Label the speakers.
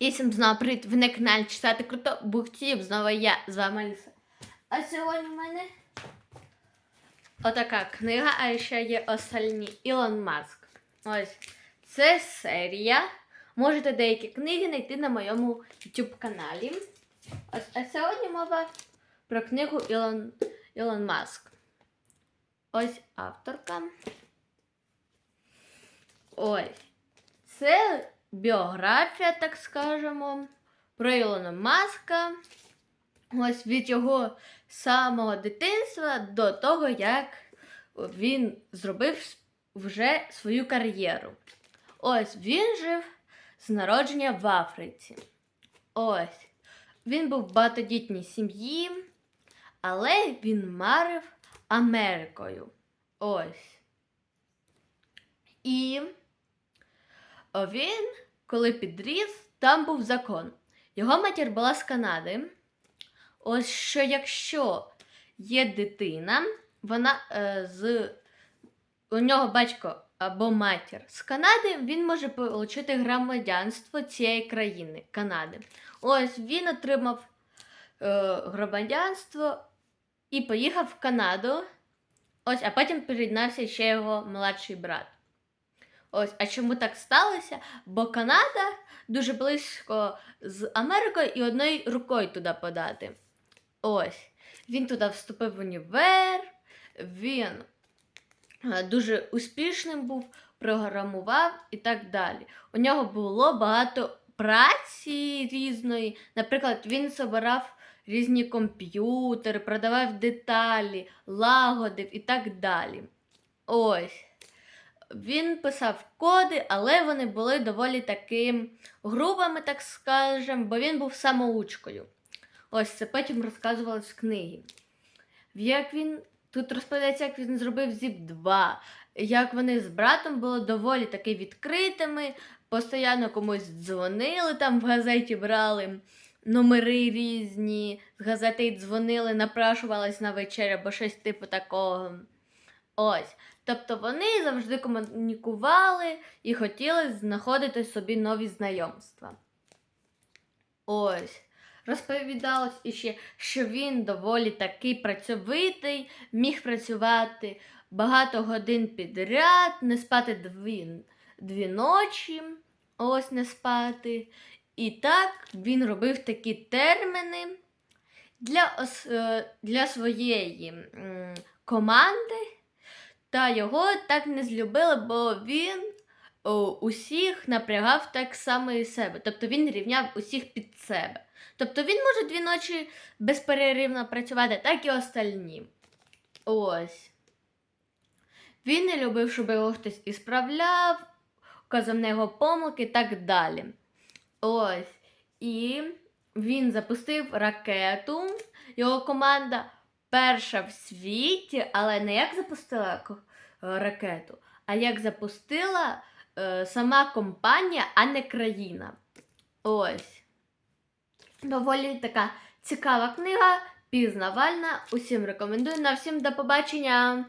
Speaker 1: І всім знову привіт, ви на каналі Читати Круто, Бухтів, знову я, з вами Аліса. А сьогодні в мене отака книга, а ще є остальні Ілон Маск. Ось це серія. Можете деякі книги знайти на моєму YouTube каналі. Ось, а сьогодні мова про книгу Ілон, Ілон Маск. Ось авторка. Ось. Це біографія, так скажемо, про Ілона Маска. Ось від його самого дитинства до того, як він зробив вже свою кар'єру. Ось він жив з народження в Африці. Ось. Він був в багатодітній сім'ї, але він марив Америкою. Ось. І він, коли підріс, там був закон. Його матір була з Канади. Ось що якщо є дитина, вона е, з у нього батько або матір з Канади, він може отримати громадянство цієї країни Канади. Ось він отримав е, громадянство і поїхав в Канаду. Ось, а потім приєднався ще його молодший брат. Ось, а чому так сталося? Бо Канада дуже близько з Америкою і одною рукою туди подати. Ось. Він туди вступив в універ, він е, дуже успішним був, програмував і так далі. У нього було багато праці різної. Наприклад, він збирав різні комп'ютери, продавав деталі, лагодив і так далі. Ось. Він писав коди, але вони були доволі таки грубими, так скажемо, бо він був самоучкою. Ось це потім розказувалось в книгі. Як він тут розповідається, як він зробив зіп 2, як вони з братом були доволі таки відкритими, постійно комусь дзвонили, там в газеті брали номери різні, з газети дзвонили, напрашувались на вечерю або щось типу такого. Ось. Тобто вони завжди комунікували і хотіли знаходити собі нові знайомства. Ось. Розповідалось іще, що він доволі такий працьовитий, міг працювати багато годин підряд, не спати дві, дві ночі, ось не спати. І так він робив такі терміни для, е, для своєї команди. Та його так не злюбили, бо він о, усіх напрягав так само і себе. Тобто він рівняв усіх під себе. Тобто він може дві ночі безперервно працювати, так і остальні. Ось. Він не любив, щоб його хтось ісправляв, казав на його помилки і так далі. Ось. І він запустив ракету, його команда перша в світі, але не як запустила е, ракету, а як запустила е, сама компанія, а не країна. Ось. Доволі така цікава книга, пізнавальна. Усім рекомендую. На всім до побачення!